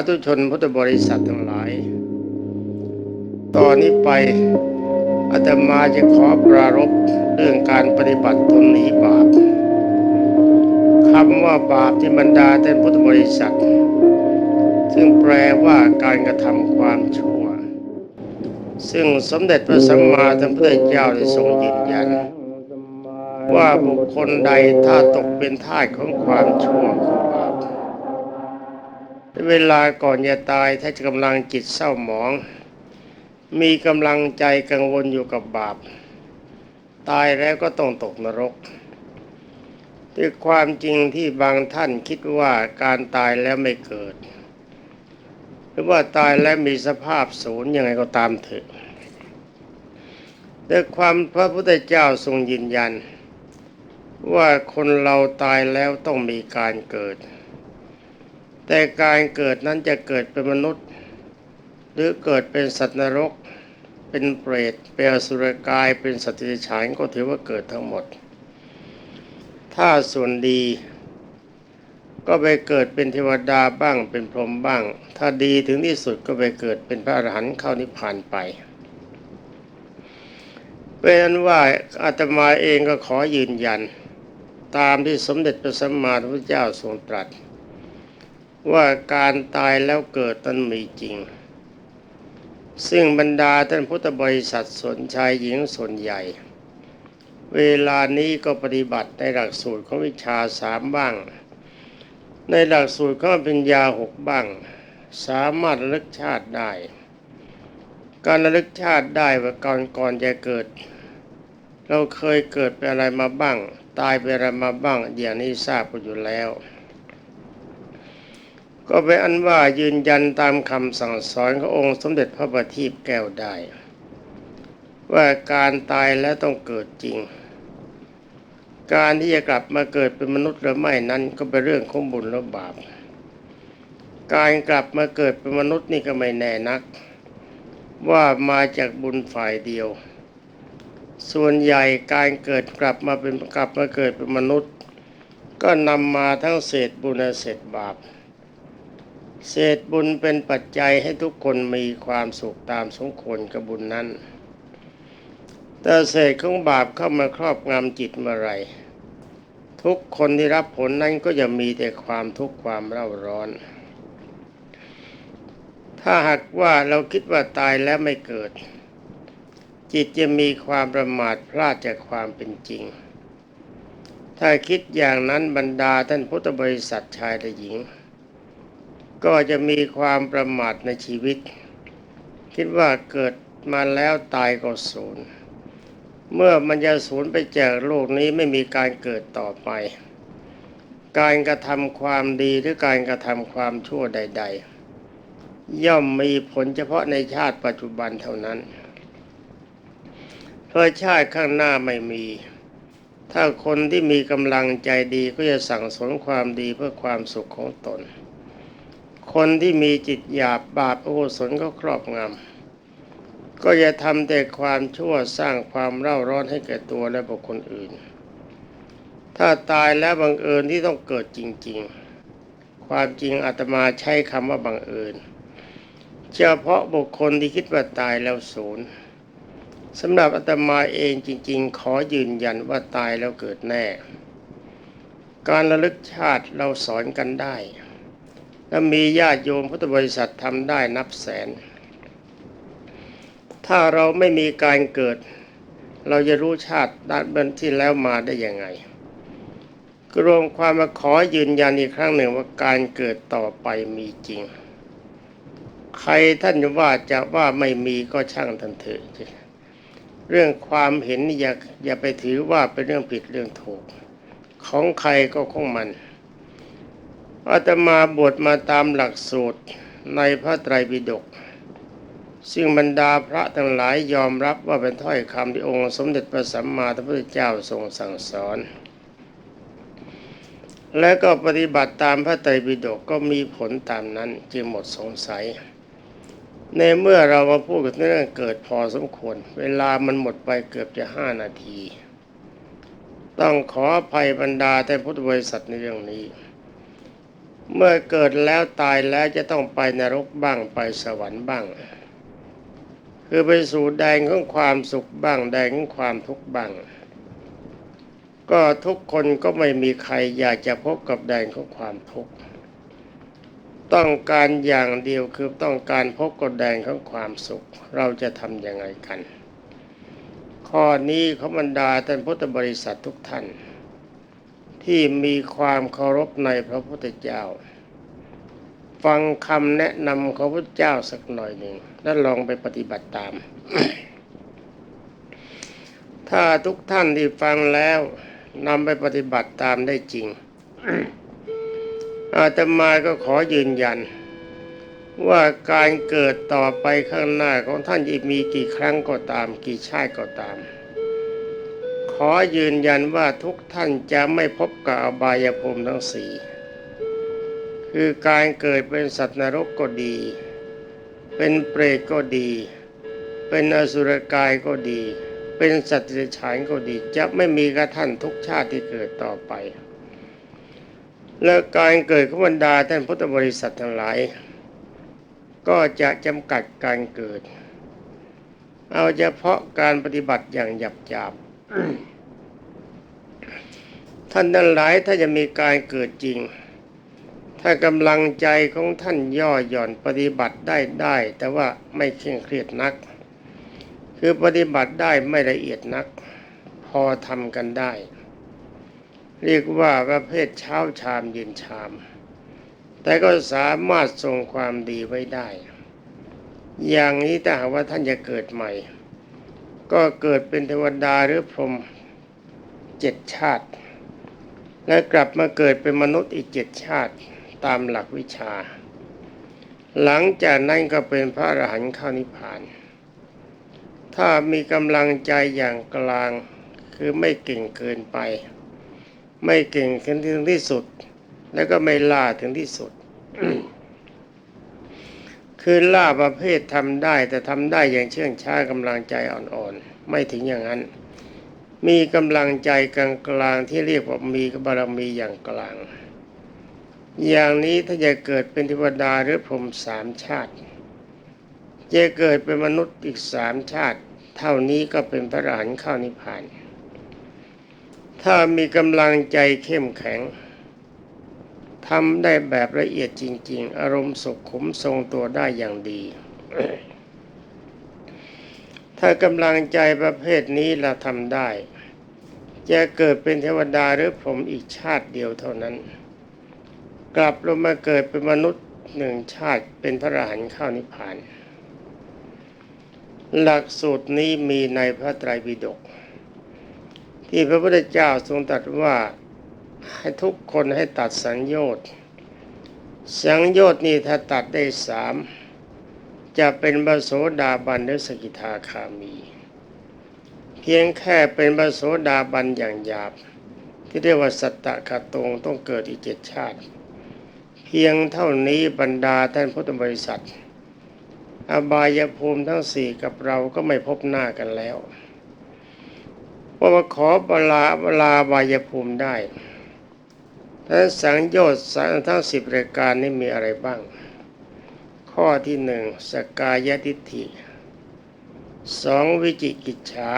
าธุชนพุทธบริษัททั้งหลาย ตอนนี้ไปอาตมาจะขอปรารบเรื่องการปฏิบัติตนหนีบาปคำว่าบาปที่บรรดาท่านพุทธบริษัท ซึ่งแปลว่าการกระทำความชั่ว ซึ่งสมเด็จพระสัมมาสัมพุทธเจ้าได้ทรงยืนยัน ว่าบุคคลใดถ้าตกเป็นท่าของความชั่ว เวลาก่อนจะตายถ้าจะกำลังจิตเศร้าหมอง มีกำลังใจกังวลอยู่กับบาป ตายแล้วก็ต้องตกนรกด้วยความจริงที่บางท่านคิดว่าการตายแล้วไม่เกิด หรือว่าตายแล้วมีสภาพศูนย์ยังไงก็ตามเถอะแต่ความพระพุทธเจ้าทรงยืนยัน ว่าคนเราตายแล้วต้องมีการเกิด แต่การเกิดนั้นจะเกิดเป็นมนุษย์ หรือเกิดเป็นสัตว์นรก เป็นเปรตเป็นอสุรกายเป็นสัตว์เดรัจฉานก็ถือว่าเกิดทั้งหมด ถ้าส่วนดี ก็ไปเกิดเป็นเทวดาบ้างเป็นพรหมบ้าง ถ้าดีถึงที่สุดก็ไปเกิดเป็นพระอรหันต์เข้านิพพานไปเป็นนั้นว่าอาตมาเองก็ขอยืนยัน ตามที่สมเด็จพระสัมมาสัมพุทธเจ้าทรงตรัส ว่าการตายแล้วเกิดนั้นมีจริง ซึ่งบรรดาท่านพุทธบริษัทสนชายหญิงส่วนใหญ่ เวลานี้ก็ปฏิบัติในหลักสูตรของวิชาสามบ้าง ในหลักสูตรของปัญญาหกบ้าง สามารถระลึกชาติได้ การระลึกชาติได้ว่าก่อนก่อนจะเกิด เราเคยเกิดเป็นอะไรมาบ้าง ตายเป็นอะไรมาบ้างอย่างนี้ทราบกันอยู่แล้ว ก็เป็นอันว่ายืนยันตามคำสั่งสอนขององค์สมเด็จพระบัณฑิตแก้วได้ ว่าการตายแล้วต้องเกิดจริง การที่จะกลับมาเกิดเป็นมนุษย์หรือไม่นั้นก็เป็นเรื่องของบุญและบาป การกลับมาเกิดเป็นมนุษย์นี่ก็ไม่แน่นัก ว่ามาจากบุญฝ่ายเดียว ส่วนใหญ่การเกิดกลับมาเป็นกลับมาเกิดเป็นมนุษย์ ก็นำมาทั้งเศษบุญและเศษบาป เศษบุญเป็นปัจจัยให้ทุกคนมีความสุขตามสมควรกับบุญนั้น แต่เศษของบาปเข้ามาครอบงำจิตเมื่อไรทุกคนที่รับผลนั้นก็จะมีแต่ความทุกข์ความเร่าร้อน ถ้าหากว่าเราคิดว่าตายแล้วไม่เกิด จิตจะมีความประมาทพลาดจากความเป็นจริง ถ้าคิดอย่างนั้นบรรดาท่านพุทธบริษัทชายและหญิง ก็จะมีความประมาทในชีวิต คิดว่าเกิดมาแล้วตายก็ศูนย์เมื่อมันจะสูญไปจากโลกนี้ไม่มีการเกิดต่อไป การกระทำความดีหรือการกระทำความชั่วใด ๆ ย่อมมีผลเฉพาะในชาติปัจจุบันเท่านั้นเพราะชาติข้างหน้าไม่มี ถ้าคนที่มีกำลังใจดีก็จะสั่งสมความดีเพื่อความสุขของตน คนที่มีจิตหยาบบาปอกุศลก็ครอบงำก็จะทำแต่ความชั่วสร้างความเร่าร้อนให้แก่ตัวและบุคคลอื่น ถ้าตายแล้วบังเอิญที่ต้องเกิดจริง ๆ ความจริงอาตมาใช้คำว่าบังเอิญเฉพาะบุคคลที่คิดว่าตายแล้วศูนย์สำหรับอาตมาเองจริง ๆ ขอยืนยันว่าตายแล้วเกิดแน่ การระลึกชาติเราสอนกันได้ และมีญาติโยมพุทธบริษัททำได้นับแสน ถ้าเราไม่มีการเกิด เราจะรู้ชาติด้านบื้องที่แล้วมาได้ยังไงรวมความมาขอยืนยันอีกครั้งหนึ่งว่าการเกิดต่อไปมีจริง ใครท่านว่าจะว่าไม่มีก็ช่างทันเถอะเรื่องความเห็นอย่าอย่าไปถือว่าเป็นเรื่องผิดเรื่องถูก ของใครก็ของมัน อาตมาบวชมาตามหลักสูตรในพระไตรปิฎกซึ่งบรรดาพระทั้งหลายยอมรับว่าเป็นถ้อยคำที่องค์สมเด็จพระสัมมาสัมพุทธเจ้าทรงสั่งสอน และก็ปฏิบัติตามพระไตรปิฎกก็มีผลตามนั้นจึงหมดสงสัย ในเมื่อเรามาพูดกันเรื่องเกิดพอสมควร เวลามันหมดไปเกือบจะห้านาที ต้องขออภัยบรรดาแต่พุทธบริษัทในเรื่องนี้ เมื่อเกิดแล้วตายแล้วจะต้องไปนรกบ้างไปสวรรค์บ้าง คือไปสู่แดนของความสุขบ้างแดนของความทุกข์บ้าง ก็ทุกคนก็ไม่มีใครอยากจะพบกับแดนของความทุกข์ต้องการอย่างเดียวคือต้องการพบกับแดนของความสุข เราจะทำยังไงกัน ข้อนี้เขาบรรดาท่านพุทธบริษัททุกท่าน ที่มีความเคารพในพระพุทธเจ้า ฟังคำแนะนำของพระเจ้าสักหน่อยหนึ่ง แล้วลองไปปฏิบัติตาม ถ้าทุกท่านที่ฟังแล้วนำไปปฏิบัติตามได้จริง อาตมาก็ขอยืนยัน ว่าการเกิดต่อไปข้างหน้าของท่านจะมีกี่ครั้งก็ตาม กี่ชาติก็ตาม อยืนยันว่าทุกท่านจะไม่พบกับอบายภูมิทั้งสี่คือการเกิดเป็นสัตว์นรกก็ดี เป็นเปรตก็ดี เป็นอสุรกายก็ดี เป็นสัตว์เดรัจฉานก็ดี จะไม่มีกระท่านทุกชาติที่เกิดต่อไป และการเกิดของบรรดาท่านพุทธบริษัททั้งหลาย ก็จะจำกัดการเกิด เอาเฉพาะการปฏิบัติอย่างหยับหยาบๆ ท่านทั้งหลายถ้าจะมีการเกิดจริง ถ้ากำลังใจของท่านย่อหย่อนปฏิบัติได้ได้ แต่ว่าไม่เคร่งเครียดนัก คือปฏิบัติได้ไม่ละเอียดนัก พอทำกันได้ เรียกว่าประเภทเช้าชามเย็นชาม แต่ก็สามารถทรงความดีไว้ได้ อย่างนี้ถ้าหากว่าท่านจะเกิดใหม่ ก็เกิดเป็นเทวดาหรือพรหมเจ็ดชาติ และกลับมาเกิดเป็นมนุษย์อีกเจ็ดชาติตามหลักวิชา หลังจากนั้นก็เป็นพระอรหันต์เข้านิพพาน ถ้ามีกำลังใจอย่างกลางคือไม่เก่งเกินไป ไม่เก่งถึงที่สุด แล้วก็ไม่ล่าถึงที่สุด คือล่าประเภททำได้แต่ทำได้อย่างเชื่องช้ากำลังใจอ่อนๆ ไม่ถึงอย่างนั้น มีกำลังใจกลางๆที่เรียกว่ามีบารมีอย่างกลาง อย่างนี้ถ้าจะเกิดเป็นเทวดาหรือพรหมสามชาติ จะเกิดเป็นมนุษย์อีกสามชาติ เท่านี้ก็เป็นพระอรหันต์เข้านิพพาน ถ้ามีกำลังใจเข้มแข็งทำได้แบบละเอียดจริง ๆ อารมณ์สุขุมทรงตัวได้อย่างดี ถ้ากำลังใจประเภทนี้เราทำได้ จะเกิดเป็นเทวดาหรือผมอีกชาติเดียวเท่านั้น กลับลงมาเกิดเป็นมนุษย์หนึ่งชาติเป็นพระอรหันต์เข้านิพพาน หลักสูตรนี้มีในพระไตรปิฎกที่พระพุทธเจ้าทรงตรัสว่าให้ทุกคนให้ตัดสังโยชน์สังโยชน์นี่ถ้าตัดได้สาม จะเป็นบโสดาบันหรือสกิทาคามี เพียงแค่เป็นบโสดาบันอย่างหยาบ ที่เรียกว่าสัตตะกะตงต้องเกิดอีกเจ็ดชาติ เพียงเท่านี้บรรดาท่านพุทธบริษัท อบายภูมิทั้งสี่กับเราก็ไม่พบหน้ากันแล้วเพราะว่าขอบลาบลาบายภูมิได้ถ้าสังโยชน์ทั้งสิบรายการนี้มีอะไรบ้าง ข้อที่หนึ่งสกายทิฏฐิสองวิจิกิจฉา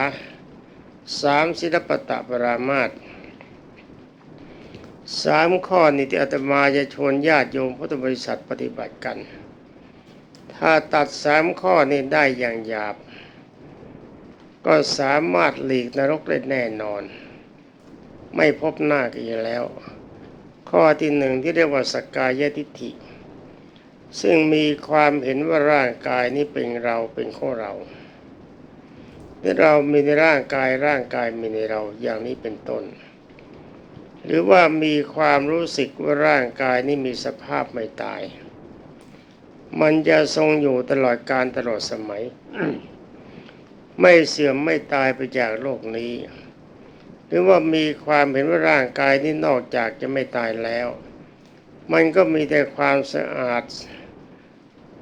สามศิลปตะปรามาตสามข้อนี้ที่อาตมาจะชวนญาติโยมพุทธบริษัทปฏิบัติกัน ถ้าตัดสามข้อนี้ได้อย่างหยาบ ก็สามารถหลีกนรกได้แน่นอน ไม่พบหน้ากันอีกแล้ว ข้อที่หนึ่งที่เรียกว่าสกกายทิฏฐิ ซึ่งมีความเห็นว่าร่างกายนี้เป็นเราเป็นของเราที่เรามีในร่างกายร่างกายมีในเราอย่างนี้เป็นต้น หรือว่ามีความรู้สึกว่าร่างกายนี้มีสภาพไม่ตาย มันจะทรงอยู่ตลอดการตลอดสมัย ไม่เสื่อมไม่ตายไปจากโลกนี้ หรือว่ามีความเห็นว่าร่างกายนี้นอกจากจะไม่ตายแล้ว มันก็มีแต่ความสะอาด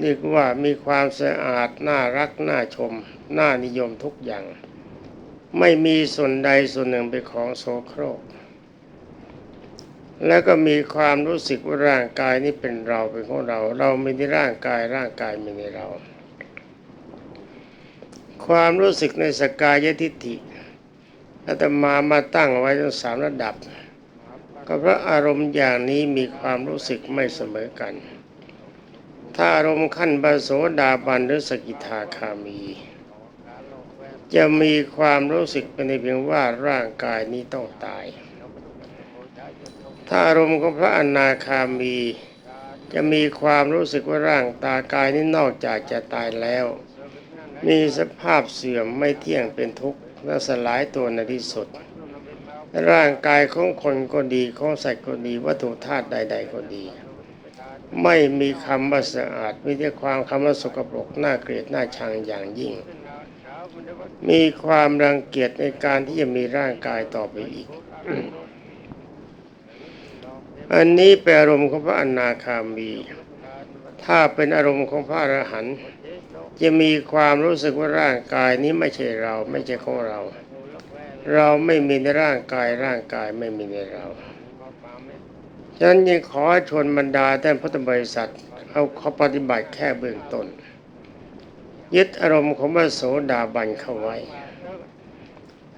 เรียกว่ามีความสะอาดน่ารักน่าชม น่านิยมทุกอย่าง ไม่มีส่วนใดส่วนหนึ่งเป็นของโสโครก แล้วก็มีความรู้สึกว่าร่างกายนี้เป็นเราเป็นของเรา เราไม่ในร่างกายร่างกายไม่ในเรา ความรู้สึกในสกายทิฏฐิอาตมามาตั้งไว้ทั้งสามระดับ ก็เพราะอารมณ์อย่างนี้มีความรู้สึกไม่เสมอกัน ถ้าอารมณ์ขั้นบาโสดาบันหรือสกิทาคามี จะมีความรู้สึกเป็นเพียงว่าร่างกายนี้ต้องตาย ถ้าอารมณ์ของพระอนาคามี จะมีความรู้สึกว่าร่างตากายนี้นอกจากจะตายแล้ว มีสภาพเสื่อมไม่เที่ยงเป็นทุกข์และสลายตัวในที่สุดร่างกายของคนก็ดีของสัตว์ก็ดีวัตถุธาตุใด ๆ ก็ดี ไม่มีคำว่าสะอาด มีแต่ความคำว่าสกปรกน่าเกลียดน่าชังอย่างยิ่ง มีความรังเกียจในการที่จะมีร่างกายต่อไปอีก อันนี้เป็นอารมณ์ของพระอนาคามี ถ้าเป็นอารมณ์ของพระอรหันต์จะมีความรู้สึกว่าร่างกายนี้ไม่ใช่เราไม่ใช่ของเรา เราไม่มีในร่างกายร่างกายไม่มีในเรา ฉะนั้นยังขอชวนบรรดาท่านพุทธบริษัทเอาข้อปฏิบัติแค่เบื้องต้น ยึดอารมณ์ของพระโสดาบันเข้าไว้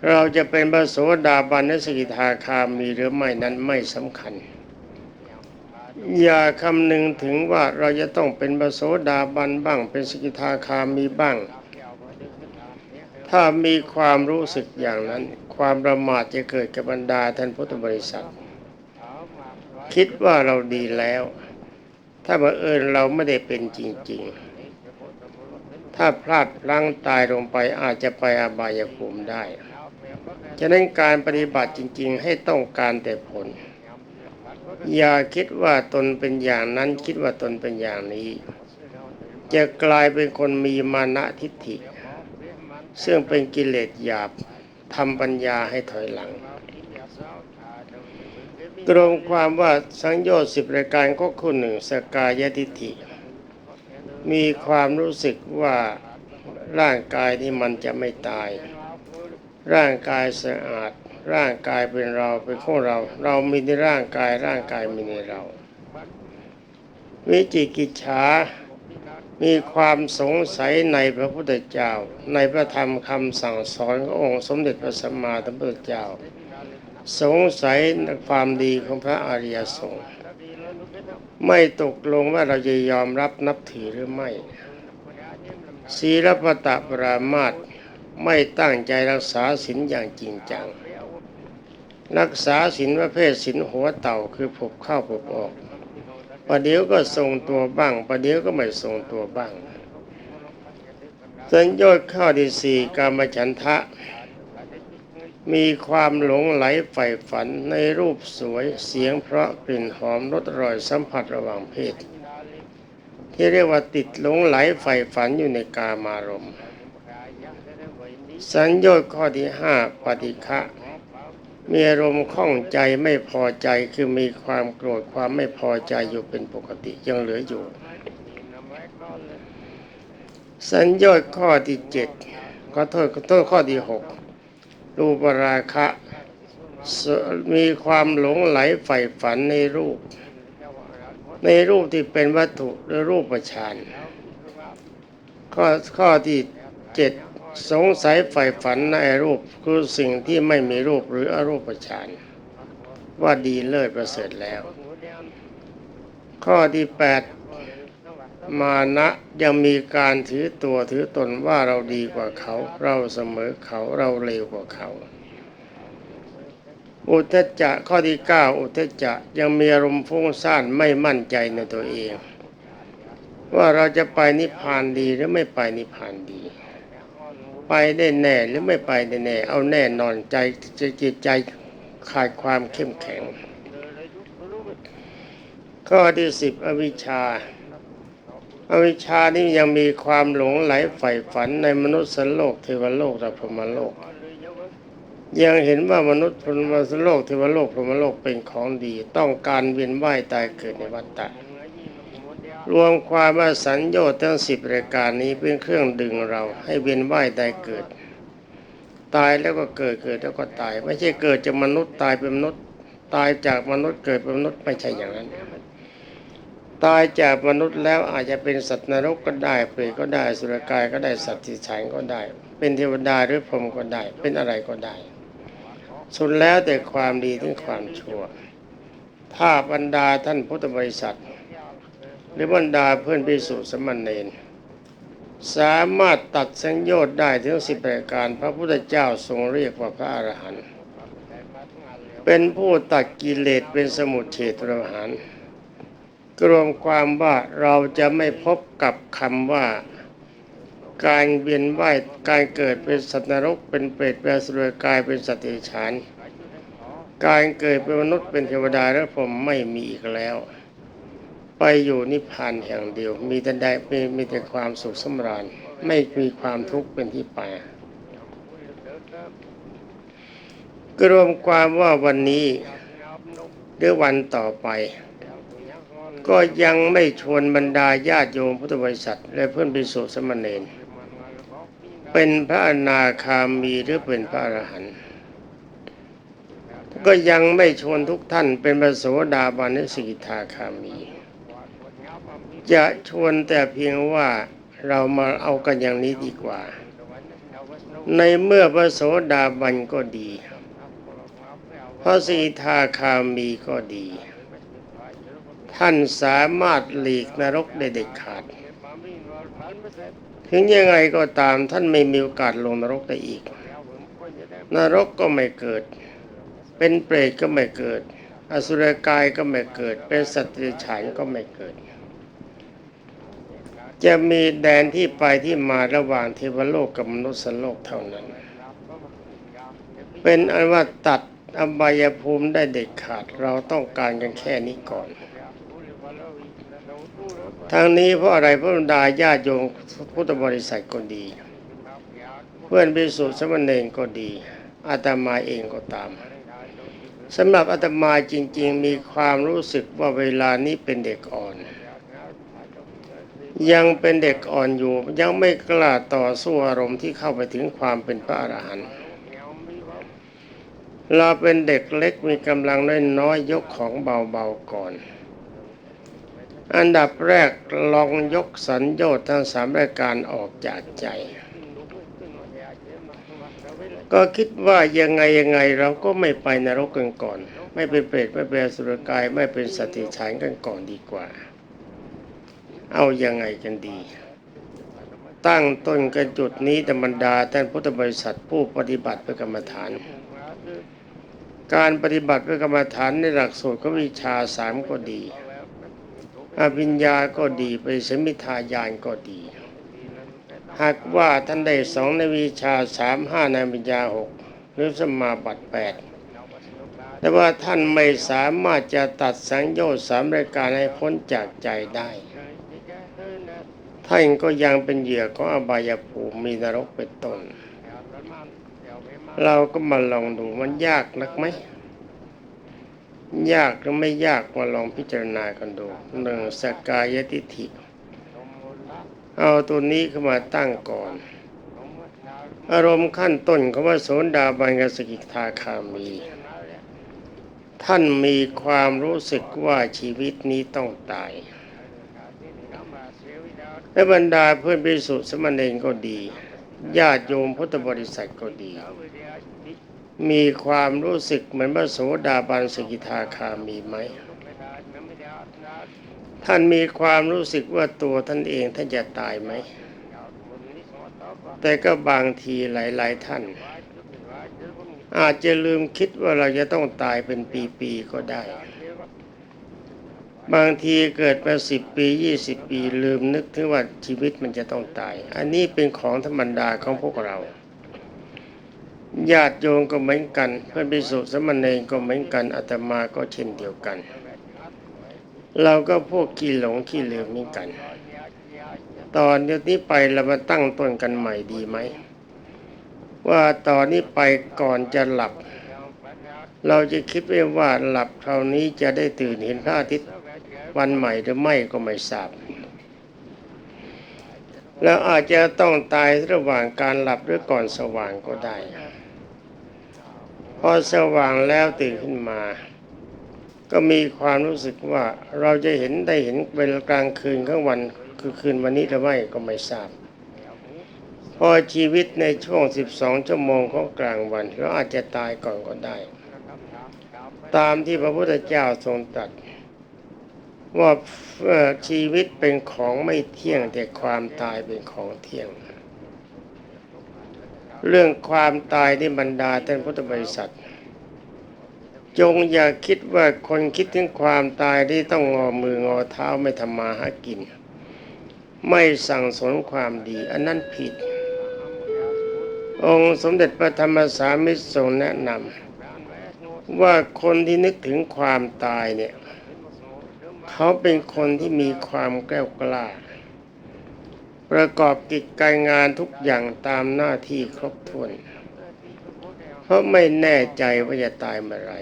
เราจะเป็นพระโสดาบันในสกิทาคามีหรือไม่นั้นไม่สำคัญ อย่าคำนึงถึงว่าเราจะต้องเป็นพระโสดาบันบ้าง เป็นสกิทาคามีบ้าง ถ้ามีความรู้สึกอย่างนั้น ความประมาทจะเกิดกับบรรดาท่านพุทธบริษัท คิดว่าเราดีแล้ว ถ้าบังเอิญเราไม่ได้เป็นจริง ๆ ถ้าพลาดพลั้งตายลงไปอาจจะไปอบายภูมิได้ ฉะนั้นการปฏิบัติจริง ๆ ให้ต้องการแต่ผล อย่าคิดว่าตนเป็นอย่างนั้นคิดว่าตนเป็นอย่างนี้ จะกลายเป็นคนมีมานะทิฏฐิ ซึ่งเป็นกิเลสหยาบทำปัญญาให้ถอยหลัง ตรงความว่าสังโยชน์สิบรายการก็คือหนึ่งสกายทิฏฐิ มีความรู้สึกว่าร่างกายนี้มันจะไม่ตาย ร่างกายสะอาด ร่างกายเป็นเราเป็นของเรา เรามีในร่างกายร่างกายมีในเรา วิจิกิจฉามีความสงสัยในพระพุทธเจ้า ในพระธรรมคำสั่งสอนขององค์สมเด็จพระสัมมาสัมพุทธเจ้า สงสัยในความดีของพระอริยสงฆ์ไม่ตกลงว่าเราจะยอมรับนับถือหรือไม่ ศีลปตะปรามาตไม่ตั้งใจรักษาศีลอย่างจริงจัง รักษาศีลประเภทศีลหัวเต่าคือผบเข้าผบออกประเดี๋ยวก็ทรงตัวบ้างประเดี๋ยวก็ไม่ทรงตัวบ้างสัญญาข้อที่สี่กามฉันทะ มีความหลงไหลใฝ่ฝันในรูปสวยเสียงเพราะกลิ่นหอมรสอร่อยสัมผัสระหว่างเพศ ที่เรียกว่าติดหลงไหลใฝ่ฝันอยู่ในกามารมณ์สัญญาข้อที่ห้าปฏิฆะมีอารมณ์ข้องใจไม่พอใจคือมีความโกรธความไม่พอใจอยู่เป็นปกติยังเหลืออยู่ สัญญาข้อที่เจ็ดขอโทษขอโทษข้อที่หก รูปราคะ มีความหลงไหลใฝ่ฝันในรูป ในรูปที่เป็นวัตถุหรือรูปฌานข้อข้อที่เจ็ดสงสัยใฝ่ฝันในรูปคือสิ่งที่ไม่มีรูปหรืออรูปฌานว่าดีเลิศประเสริฐแล้ว ข้อที่แปด มานะยังมีการถือตัวถือตนว่าเราดีกว่าเขา เราเสมอเขาเราเร็วกว่าเขา อุทจจะข้อที่เก้าอุทจจะยังมีอารมณ์ฟุ้งซ่านไม่มั่นใจในตัวเอง ว่าเราจะไปนิพพานดีหรือไม่ไปนิพพานดี ไปได้แน่หรือไม่ไปได้แน่ เอาแน่นอนใจจิตใจขาดความเข้มแข็ง ข้อที่สิบอวิชชา อวิชชานี่ยังมีความหลงไหลใฝ่ฝันในมนุษย์สโลกเทวโลกและพรหมโลก ยังเห็นว่ามนุษย์พรหมโลกเทวโลกพรหมโลกเป็นของดี ต้องการเวียนว่ายตายเกิดในวัฏฏะรวมความว่าสัญญาทั้งสิบรายการนี้เป็นเครื่องดึงเราให้เวียนว่ายตายเกิด ตายแล้วก็เกิดเกิดแล้วก็ตาย ไม่ใช่เกิดจากมนุษย์ตายเป็นมนุษย์ตายจากมนุษย์เกิดเป็นมนุษย์ไม่ใช่อย่างนั้น ตายจากมนุษย์แล้วอาจจะเป็นสัตว์นรกก็ได้เปรตก็ได้สุรกายก็ได้สัตว์ที่ฉานก็ได้ เป็นเทวดาหรือพรหมก็ได้ เป็นอะไรก็ได้ สุดแล้วแต่ความดีถึงความชั่ว ถ้าบรรดาท่านพุทธบริษัท หรือบรรดาเพื่อนพิสุสมณเณรสามารถตัดสัญญอดได้ถึงสิบประการ พระพุทธเจ้าทรงเรียกว่าพระอรหันต์เป็นผู้ตัดกิเลสเป็นสมุทเฉตประหาร รวมความว่าเราจะไม่พบกับคำว่า การเวียนว่ายการเกิดเป็นสัตว์นรกเป็นเปรตเป็นสุรกายเป็นสัตว์เดรัจฉานการเกิดเป็นมนุษย์เป็นเทวดาและผมไม่มีอีกแล้ว ไปอยู่นิพพานแห่งเดียว มีแต่ได้มีมีแต่ความสุขสำราญ ไม่มีความทุกข์เป็นที่ไปก็รวมความว่าวันนี้หรือวันต่อไป ก็ยังไม่ชวนบรรดาญาติโยมพุทธบริษัท และเพื่อนบิสุสมณเณรเป็นพระอนาคามีหรือเป็นพระอรหันต์ก็ยังไม่ชวนทุกท่านเป็นพระโสดาบันหรือสกิทาคามี จะชวนแต่เพียงว่าเรามาเอากันอย่างนี้ดีกว่า ในเมื่อพระโสดาบันก็ดี พระสีทาคามีก็ดี ท่านสามารถหลีกนรกได้เด็ดขาด ถึงยังไงก็ตามท่านไม่มีโอกาสลงนรกได้อีก นรกก็ไม่เกิด เป็นเปรตก็ไม่เกิด อสุรกายก็ไม่เกิด เป็นสัตว์เดรัจฉานก็ไม่เกิด จะมีแดนที่ไปที่มาระหว่างเทวโลกกับมนุษย์โลกเท่านั้น เป็นอันว่าตัดอบายภูมิได้เด็ดขาดเราต้องการกันแค่นี้ก่อน ทางนี้เพราะอะไรพระบรรดาญาติโยมพุทธบริษัทก็ดี เพื่อนพิสุสมณเณรก็ดีอาตมาเองก็ตามสำหรับอาตมาจริง ๆ มีความรู้สึกว่าเวลานี้เป็นเด็กอ่อน ยังเป็นเด็กอ่อนอยู่ ยังไม่กล้าต่อสู้อารมณ์ที่เข้าไปถึงความเป็นพระอรหันต์เราเป็นเด็กเล็กมีกำลังน้อยๆยกของเบาๆก่อน อันดับแรกลองยกสัญญาทั้งสามรายการออกจากใจ ก็คิดว่ายังไงยังไงเราก็ไม่ไปนรกกันก่อน ไม่เป็นเปรตไม่เป็นสุรกายไม่เป็นสติฉานกันก่อนดีกว่า เอายังไงกันดี ตั้งต้นกันจุดนี้ธรรมดาท่านพุทธบริษัทผู้ปฏิบัติเพื่อกรรมฐานการปฏิบัติเพื่อกรรมฐานในหลักสูตรก็วิชาสามก็ดี อภิญญาก็ดีไปสมิทายานก็ดี หากว่าท่านได้สองในวิชาสามห้าในอภิญญาหกหรือสมาบัติแปดแต่ว่าท่านไม่สามารถจะตัดสังโยชน์สามรายการให้พ้นจากใจได้ ท่านก็ยังเป็นเหยื่อของอบายภูมิมีนรกเป็นต้น เราก็มาลองดูมันยากนักไหม ยากหรือไม่ยากมาลองพิจารณากันดูหนึ่งสกายทิฏฐิ เอาตัวนี้เข้ามาตั้งก่อน อารมณ์ขั้นต้นคำว่าโสดาบันกสกิทาคามี ท่านมีความรู้สึกว่าชีวิตนี้ต้องตายและบรรดาเพื่อนพิสุสมณเณรก็ดี ญาติโยมพุทธบริษัทก็ดี มีความรู้สึกเหมือนพระโสดาบันสกิทาคามีไหม ท่านมีความรู้สึกว่าตัวท่านเองท่านจะตายไหม แต่ก็บางทีหลาย ๆ ท่าน อาจจะลืมคิดว่าเราจะต้องตายเป็นปี ๆ ก็ได้ บางทีเกิดมาสิบปียี่สิบปีลืมนึกถึงว่าชีวิตมันจะต้องตาย อันนี้เป็นของธรรมดาของพวกเรา ญาติโยมก็เหมือนกันเพื่อนพิสุสมณเณรก็เหมือนกันอาตมาก็เช่นเดียวกัน เราก็พวกขี้หลงขี้ลืมเหมือนกัน ตอนเดี๋ยวนี้ไปเรามาตั้งต้นกันใหม่ดีไหม ว่าตอนนี้ไปก่อนจะหลับ เราจะคิดไว้ว่าหลับคราวนี้จะได้ตื่นเห็นพระอาทิตย์วันใหม่หรือไม่ก็ไม่ทราบแล้วอาจจะต้องตายระหว่างการหลับหรือก่อนสว่างก็ได้ พอสว่างแล้วตื่นขึ้นมา ก็มีความรู้สึกว่าเราจะเห็นได้เห็นเวลากลางคืนข้างวันคือคืนวันนี้หรือไม่ก็ไม่ทราบ พอชีวิตในช่วง 12 ชั่วโมงของกลางวันเราอาจจะตายก่อนก็ได้ ตามที่พระพุทธเจ้าทรงตรัสว่าชีวิตเป็นของไม่เที่ยงแต่ความตายเป็นของเที่ยง เรื่องความตายนี่บรรดาท่านพุทธบริษัท จงอย่าคิดว่าคนคิดถึงความตายที่ต้องงอมืองอเท้าไม่ทำมาหากิน ไม่สั่งสนความดี อันนั้นผิด องค์สมเด็จพระธรรมสามิตรทรงแนะนำว่าคนที่นึกถึงความตายเนี่ย เขาเป็นคนที่มีความแกล้วกล้า ประกอบกิจการงานทุกอย่างตามหน้าที่ครบถ้วน เพราะไม่แน่ใจว่าจะตายเมื่อไร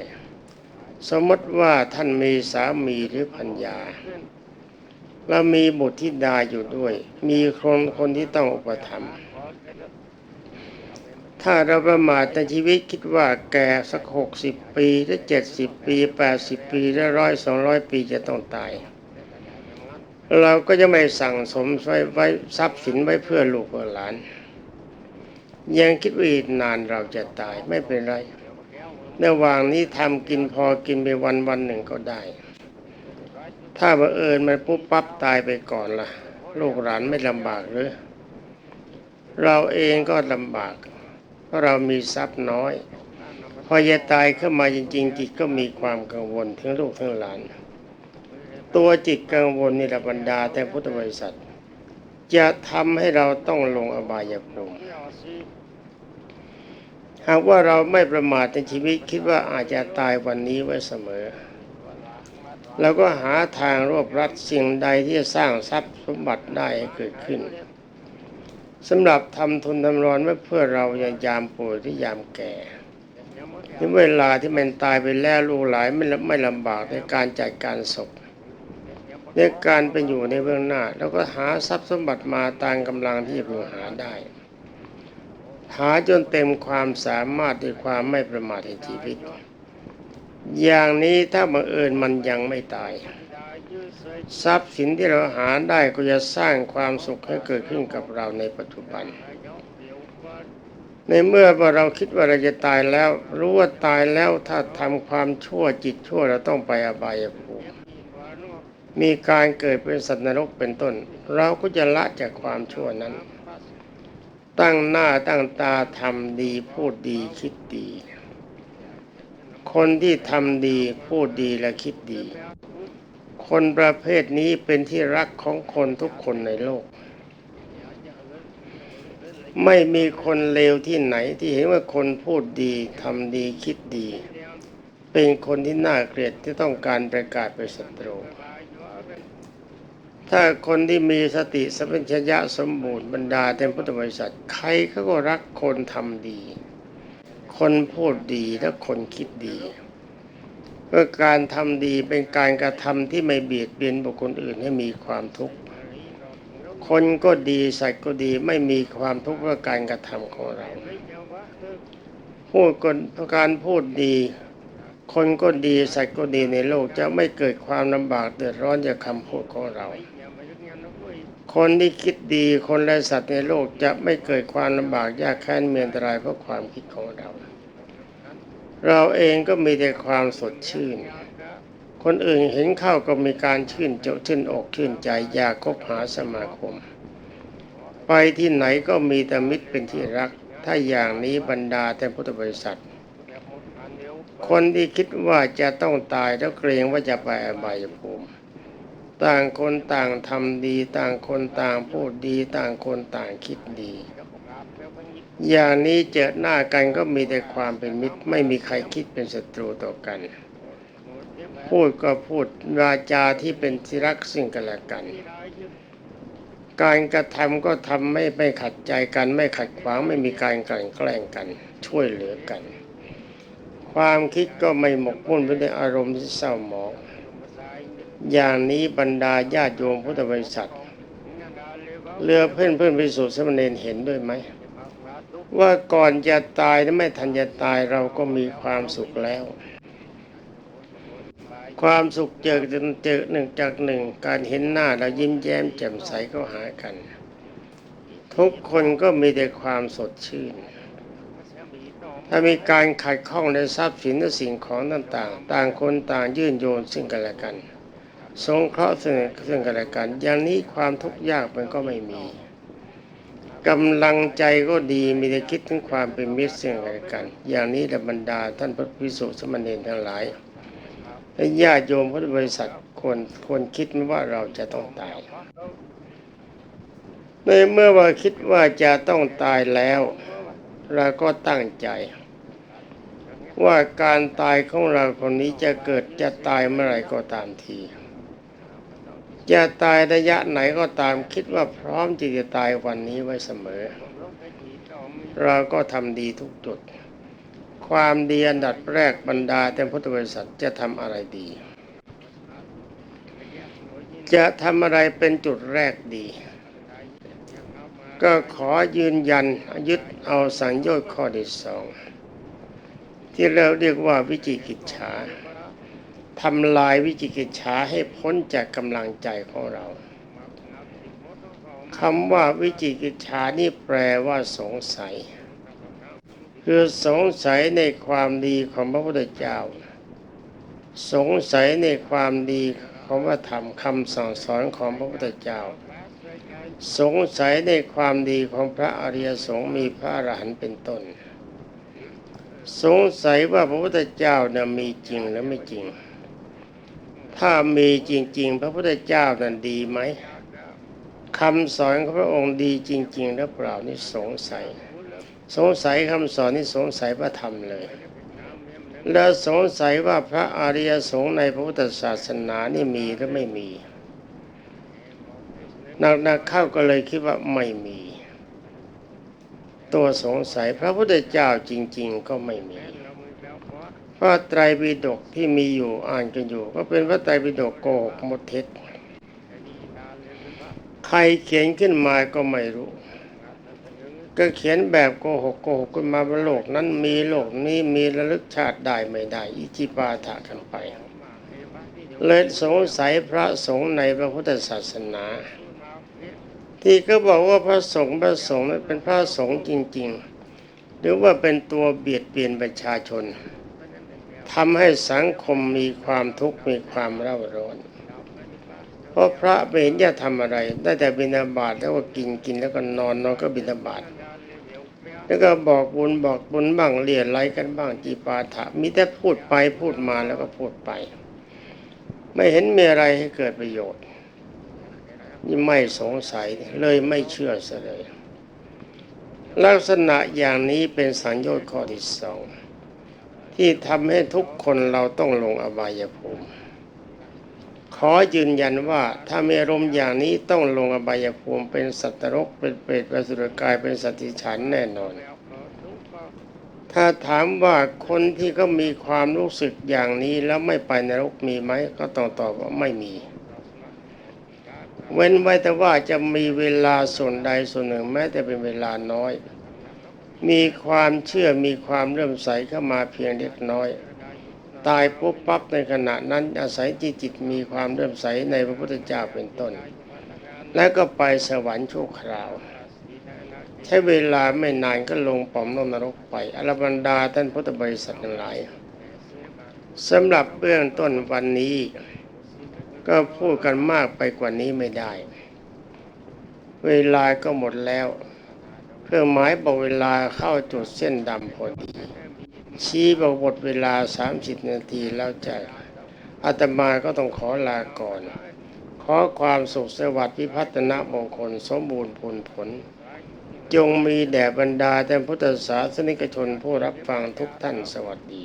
สมมติว่าท่านมีสามีหรือพัญญา แล้วมีบุตรธิดาอยู่ด้วย มีคนคนที่ต้องอุปถัมภ์ถ้าเราประมาทในชีวิตคิดว่าแก่สักหกสิบปีหรือเจ็ดสิบปีแปดสิบปีหรือร้อยสองร้อยปีจะต้องตาย เราก็จะไม่สั่งสมไว้ไว้ทรัพย์สินไว้เพื่อลูกเพื่อหลาน ยังคิดว่าอีกนานเราจะตายไม่เป็นไรระหว่างนี้ทำกินพอกินไปวันวันหนึ่งก็ได้ ถ้าบังเอิญมันปุ๊บปั๊บตายไปก่อนล่ะ ลูกหลานไม่ลำบากหรือ เราเองก็ลำบาก เพราะเรามีทรัพย์น้อย พอจะตายขึ้นมาจริง ๆ จิตก็มีความกังวลถึงลูกทั้งหลาน ตัวจิตกังวลนี่แหละบรรดาแต่พุทธบริษัท จะทำให้เราต้องลงอบายภูมิหากว่าเราไม่ประมาทในชีวิตคิดว่าอาจจะตายวันนี้ไว้เสมอเราก็หาทางรวบรัดสิ่งใดที่จะสร้างทรัพย์สมบัติได้ให้เกิดขึ้นสำหรับทำทุนทำรอนไว้เพื่อเราอย่างยามป่วยหรือยามแก่ในเวลาที่มันตายไปแล้วลูกหลานไม่ลำไม่ลำบากในการจัดการศพ ในการเป็นอยู่ในเบื้องหน้า แล้วก็หาทรัพย์สมบัติมาตามกำลังที่จะพึงหาได้ หาจนเต็มความสามารถด้วยความไม่ประมาทในชีวิต อย่างนี้ถ้าบังเอิญมันยังไม่ตาย ทรัพย์สินที่เราหาได้ก็จะสร้างความสุขให้เกิดขึ้นกับเราในปัจจุบันในเมื่อเราคิดว่าเราจะตายแล้ว รู้ว่าตายแล้วถ้าทำความชั่วจิตชั่วเราต้องไปอบายภูมิ มีการเกิดเป็นสัตว์นรกเป็นต้น เราก็จะละจากความชั่วนั้น ตั้งหน้าตั้งตาทำดีพูดดีคิดดี คนที่ทำดีพูดดีและคิดดี คนประเภทนี้เป็นที่รักของคนทุกคนในโลก ไม่มีคนเลวที่ไหนที่เห็นว่าคนพูดดีทำดีคิดดี เป็นคนที่น่าเกลียดที่ต้องการประกาศเป็นศัตรู ถ้าคนที่มีสติสัมปชัญญะสมบูรณ์บรรดาเต็มพุทธบริษัท ใครเขาก็รักคนทำดี คนพูดดีและคนคิดดีเพื่อการทำดีเป็นการกระทำที่ไม่เบียดเบียนบุคคลอื่นให้มีความทุกข์คนก็ดีสัตว์ก็ดีไม่มีความทุกข์เพราะการกระทำของเราพูดคนการพูดดี คนก็ดีสัตว์ก็ดีในโลกจะไม่เกิดความลำบากเดือดร้อนจากคำพูดของเรา คนที่คิดดีคนและสัตว์ในโลกจะไม่เกิดความลำบากยากแค้นเมียนตรายเพราะความคิดของเรา เราเองก็มีแต่ความสดชื่น คนอื่นเห็นเข้าก็มีการชื่นเจ้าชื่นอกชื่นใจอยากคบหาสมาคม ไปที่ไหนก็มีแต่มิตรเป็นที่รัก ถ้าอย่างนี้บรรดาแต่พุทธบริษัท คนที่คิดว่าจะต้องตายแล้วเกรงว่าจะไปอบายภูมิ ต่างคนต่างทำดี ต่างคนต่างพูดดี ต่างคนต่างคิดดี อย่างนี้เจอหน้ากันก็มีแต่ความเป็นมิตร ไม่มีใครคิดเป็นศัตรูต่อกัน พูดก็พูดวาจาที่เป็นที่รักซึ่งกันและกัน การกระทำก็ทำไม่ไม่ขัดใจกัน ไม่ขัดขวางไม่มีการกลั่นแกล้งกัน ช่วยเหลือกัน ความคิดก็ไม่หมกมุ่นไปในอารมณ์ที่เศร้าหมอง อย่างนี้บรรดาญาติโยมพุทธบริษัทเรือเพื่อนเพื่อนพิสุทธิ์สมณเณรเห็นด้วยไหม ว่าก่อนจะตายและไม่ทันจะตายเราก็มีความสุขแล้ว ความสุขเจอเจอหนึ่งจากหนึ่ง การเห็นหน้าเรายิ้มแย้มแจ่มใสก็หากัน ทุกคนก็มีแต่ความสดชื่น ถ้ามีการขัดข้องในทรัพย์สินและสิ่งของต่างๆ ต่างคนต่างยื่นโยนซึ่งกันและกัน สงเคราะห์ซึ่งซึ่งกันและกัน อย่างนี้ความทุกข์ยากมันก็ไม่มีกำลังใจก็ดีมีแต่คิดถึงความเป็นมิตรซึ่งกันและกัน อย่างนี้แหละบรรดาท่านพระพิสุสมณีทั้งหลายและญาติโยมพุทธบริษัทควรควรคิดไหมว่าเราจะต้องตาย ในเมื่อว่าคิดว่าจะต้องตายแล้ว เราก็ตั้งใจ ว่าการตายของเราคนนี้จะเกิดจะตายเมื่อไหร่ก็ตามที จะตายระยะไหนก็ตามคิดว่าพร้อมที่จะตายวันนี้ไว้เสมอ เราก็ทำดีทุกจุด ความดีอันดับแรกบรรดาแต่พุทธบริษัทจะทำอะไรดี จะทำอะไรเป็นจุดแรกดี ก็ขอยืนยันยึดเอาสังโยชน์ข้อที่สอง ที่เราเรียกว่าวิจิกิจฉา ทำลายวิจิกิจฉาให้พ้นจากกำลังใจของเราคำว่าวิจิกิจฉานี่แปลว่าสงสัย คือสงสัยในความดีของพระพุทธเจ้า สงสัยในความดีของพระธรรมคำสั่งสอนของพระพุทธเจ้า สงสัยในความดีของพระอริยสงฆ์มีพระอรหันต์เป็นต้น สงสัยว่าพระพุทธเจ้านะมีจริงหรือไม่จริง ถ้ามีจริง ๆ พระพุทธเจ้านั้นดีไหมคำสอนของพระองค์ดีจริง ๆ หรือเปล่านี่สงสัย สงสัยคำสอนนี่สงสัยพระธรรมเลย แล้วสงสัยว่าพระอริยสงฆ์ในพระพุทธศาสนานี่มีหรือไม่มีนักๆเข้าก็เลยคิดว่าไม่มี ตัวสงสัยพระพุทธเจ้าจริง ๆ ก็ไม่มี พระไตรปิฎกที่มีอยู่อ่านกันอยู่ ก็เป็นพระไตรปิฎกโกหกหมดเท็จใครเขียนขึ้นมาก็ไม่รู้ ก็เขียนแบบโกหกโกหกขึ้นมาว่าโลกนั้นมีโลกนี้มีระลึกชาติได้ไม่ได้ อิจิปาถะกันไป เลยสงสัยพระสงฆ์ในพระพุทธศาสนา ที่ก็บอกว่าพระสงฆ์พระสงฆ์เป็นพระสงฆ์จริง ๆ หรือว่าเป็นตัวเบียดเบียนประชาชน ทำให้สังคมมีความทุกข์มีความเร่าร้อน เพราะพระไม่เห็นจะทำอะไร ได้แต่บิณฑบาตแล้วก็กินกินแล้วก็นอนนอนก็บิณฑบาตแล้วก็บอกบุญบอกบุญบ้างเลียไรกันบ้างจีปาถะมีแต่พูดไปพูดมาแล้วก็พูดไป ไม่เห็นมีอะไรให้เกิดประโยชน์นี่ไม่สงสัยเลยไม่เชื่อเลย ลักษณะอย่างนี้เป็นสัญญาข้อที่สอง ที่ทำให้ทุกคนเราต้องลงอบายภูมิ ขอยืนยันว่าถ้ามีอารมณ์อย่างนี้ต้องลงอบายภูมิเป็นสัตว์นรกเป็นเปรตเป็นสุรกายเป็นสัตว์ฉันแน่นอนถ้าถามว่าคนที่ก็มีความรู้สึกอย่างนี้แล้วไม่ไปนรกมีไหมก็ต้องตอบว่าไม่มี เว้นไว้แต่ว่าจะมีเวลาส่วนใดส่วนหนึ่งแม้แต่เป็นเวลาน้อย มีความเชื่อมีความเริ่มใสเข้ามาเพียงเล็กน้อย ตายปุ๊บปั๊บในขณะนั้นอาศัยจิตจิตมีความเริ่มใสในพระพุทธเจ้าเป็นต้น แล้วก็ไปสวรรค์ชั่วคราว ใช้เวลาไม่นานก็ลงป่อมลงนรกไปอรบรรดาท่านพุทธบริษัททั้งหลายสำหรับเบื้องต้นวันนี้ ก็พูดกันมากไปกว่านี้ไม่ได้ เวลาก็หมดแล้ว เครื่องหมายบอกเวลาเข้าจุดเส้นดำพอดี ชี้บอกหมดเวลา 30 นาทีแล้วจะอาตมาก็ต้องขอลาก่อน ขอความสุขสวัสดิ์พิพัฒนมงคลสมบูรณ์ผลผล จงมีแด่บรรดาแต่พุทธศาสนิกชนผู้รับฟังทุกท่านสวัสดี